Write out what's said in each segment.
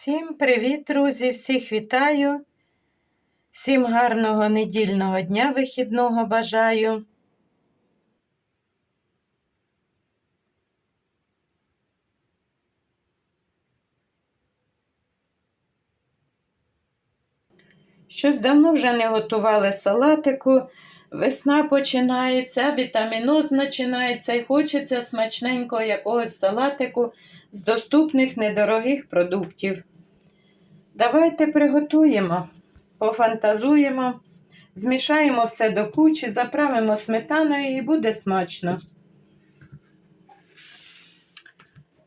Всім привіт, друзі! Всіх вітаю. Всім гарного недільного дня вихідного бажаю. Щось давно вже не готували салатику. Весна починається, вітаміноз починається і хочеться смачненького якогось салатику з доступних недорогих продуктів. Давайте приготуємо, пофантазуємо, змішаємо все до кучі, заправимо сметаною і буде смачно.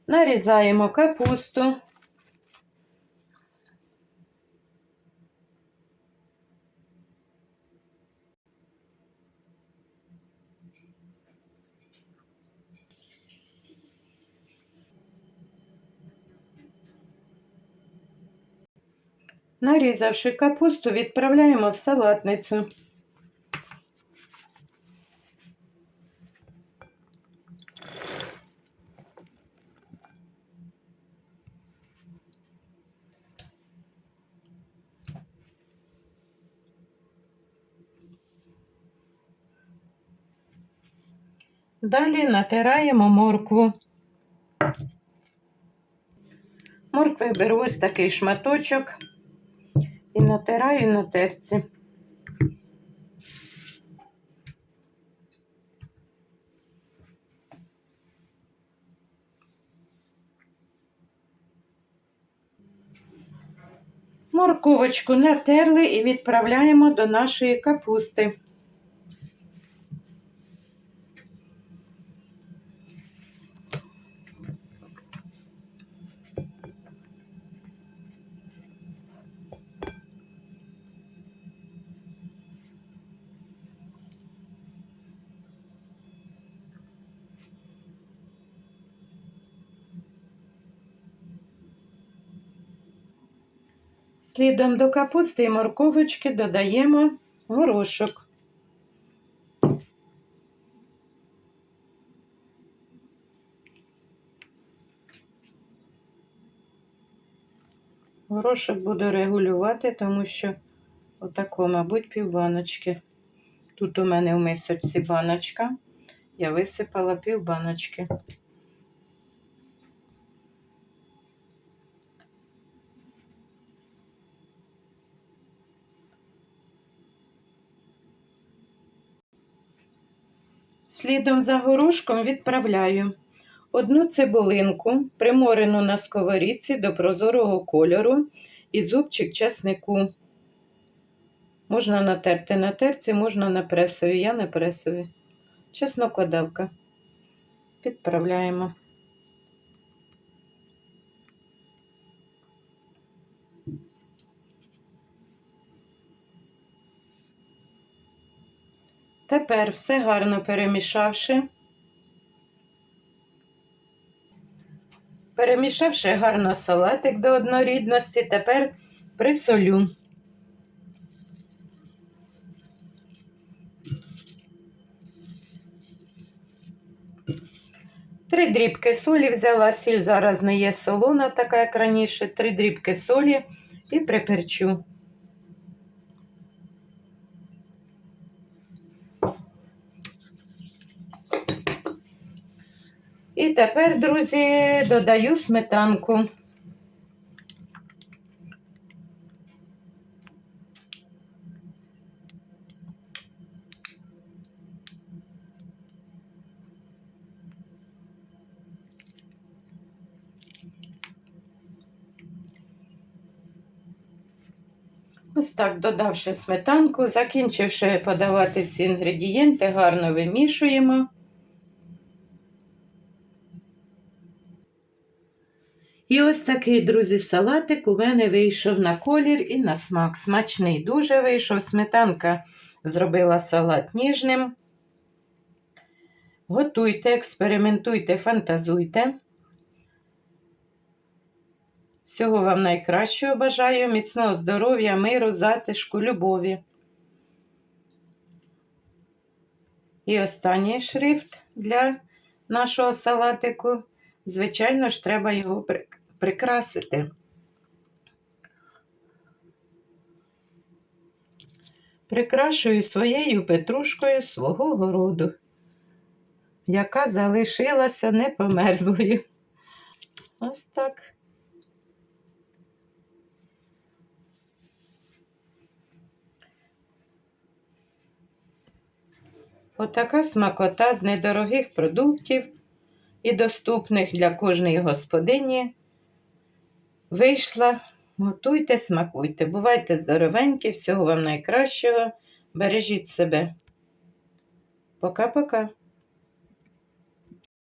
Нарізаємо капусту. Нарізавши капусту, відправляємо в салатницю. Далі натираємо моркву. Моркви беру ось такий шматочок і натираю на терці. Морковочку натерли і відправляємо до нашої капусти. Слідом до капусти і морковочки додаємо горошок. Горошок буду регулювати, тому що отако, мабуть, півбаночки. Тут у мене в мисочці баночка. Я висипала півбаночки. Слідом за горошком відправляю одну цибулинку, приморену на сковорідці до прозорого кольору і зубчик чеснику. Можна натерти на терці, можна на пресові, я на пресові. Чеснокодавка. Підправляємо. Тепер все гарно перемішавши. Перемішавши гарно салатик до однорідності, тепер присолю. Три дрібки солі взяла, сіль зараз не є солона, така як раніше, три дрібки солі і приперчу. І тепер, друзі, додаю сметанку. Ось так, додавши сметанку, закінчивши подавати всі інгредієнти, гарно вимішуємо. І ось такий, друзі, салатик у мене вийшов на колір і на смак. Смачний дуже вийшов. Сметанка зробила салат ніжним. Готуйте, експериментуйте, фантазуйте. Всього вам найкращого бажаю, міцного здоров'я, миру, затишку, любові. І останній шрифт для нашого салатику. Звичайно ж, треба його прикрасити. Прикрашую своєю петрушкою свого городу, яка залишилася непомерзлою. Ось так. Отака смакота з недорогих продуктів і доступних для кожної господині вийшла. Готуйте, смакуйте, бувайте здоровенькі, всього вам найкращого. Бережіть себе. Пока-пока.